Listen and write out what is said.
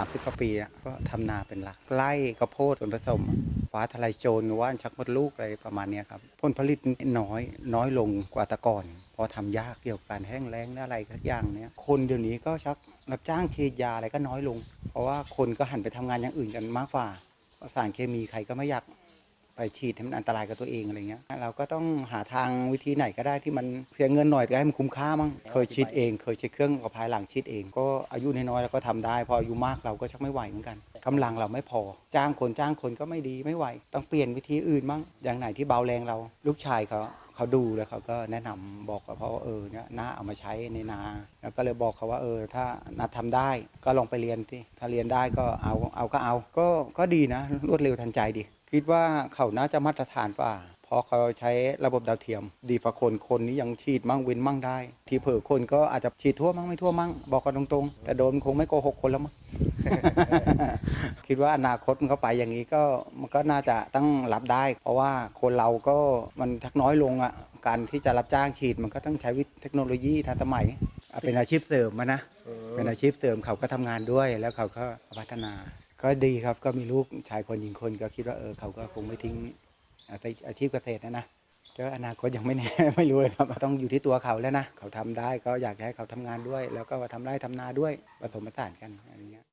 ามสิบกว่าปีอะก็ทำนาเป็นหลักไล่กระโพดส่วนผสม ฟ้าทลายโจรหรือว่านชักมดลูกอะไรประมาณเนี้ยครับผลผลิตน้อยน้อยลงกว่าแต่ก่อน พอทำยากเกี่ยวกับการแห้งแล้งและอะไรทุกอย่างเนี้ยคนเดี๋ยวนี้ก็ชักรับจ้างฉีดยาอะไรก็น้อยลง เพราะว่าคนก็หันไปทำงานอย่างอื่นกันมากกว่าสารเคมีใครก็ไม่อยาก ไปฉีดให้มันอันตรายกับตัวเองอะไรเงี้ยเราก็ต้องหาทางวิธีไหนก็ได้ที่มันเสียเงินหน่อยแต่ให้มันคุ้มค่ามั้งเคยฉีดเองเคยใช้เครื่องกับภายหลังฉีดเอง ก็อายุน้อยๆแล้วก็ทำได้ พออายุมากเราก็ชักไม่ไหวเหมือนกันกำลังเราไม่พอ จ้างคนจ้างคนก็ไม่ดีไม่ไหว ต้องเปลี่ยนวิธีอื่นมั้งอย่างไหนที่เบาแรงเรา ลูกชายเขาเขาดูแล้วเขาก็แนะนำบอกกับเขาว่าเออเนี่ยน่าเอามาใช้ในนา แล้วก็เลยบอกเขาว่าเออ ถ้านัดทำได้ก็ลองไปเรียนที่ถ้าเรียนได้ก็เอาเอาก็เอา ก็ก็ดีนะรวดเร็วทันใจดี คิดว่าเขาน่าจะมาตรฐานกว่าเพราะเขาใช้ระบบดาวเทียม ดีกว่าคนคนนี้ยังฉีดมั่งเว้นมั่งได้ ทีเผลอคนก็อาจจะฉีดทั่วมั่งไม่ทั่วมั่งบอกกันตรงๆ แต่โดนคงไม่โกหกคนแล้วมั้งคิดว่าอนาคตมันก็ไปอย่างนี้ก็มันก็น่าจะต้องรับได้ เพราะว่าคนเราก็มันทักน้อยลงอะการที่จะรับจ้างฉีดมันก็ต้องใช้วิทย์เทคโนโลยีทันสมัยเป็นอาชีพเสริมนะเป็นอาชีพเสริมเขาก็ทำงานด้วยแล้วเขาก็พัฒนา ก็ดีครับก็มีลูกชายคนหญิงคนก็คิดว่าเออเขาก็คงไม่ทิ้งอาชีพอาชีพเกษตรนะนะก็อนาคตยังไม่แน่ไม่รู้เลยครับต้องอยู่ที่ตัวเขาแล้วนะเขาทำได้ก็อยากให้เขาทำงานด้วย แล้วก็ทำไร่ทำนาด้วยผสมผสานกันอะไรเงี้ย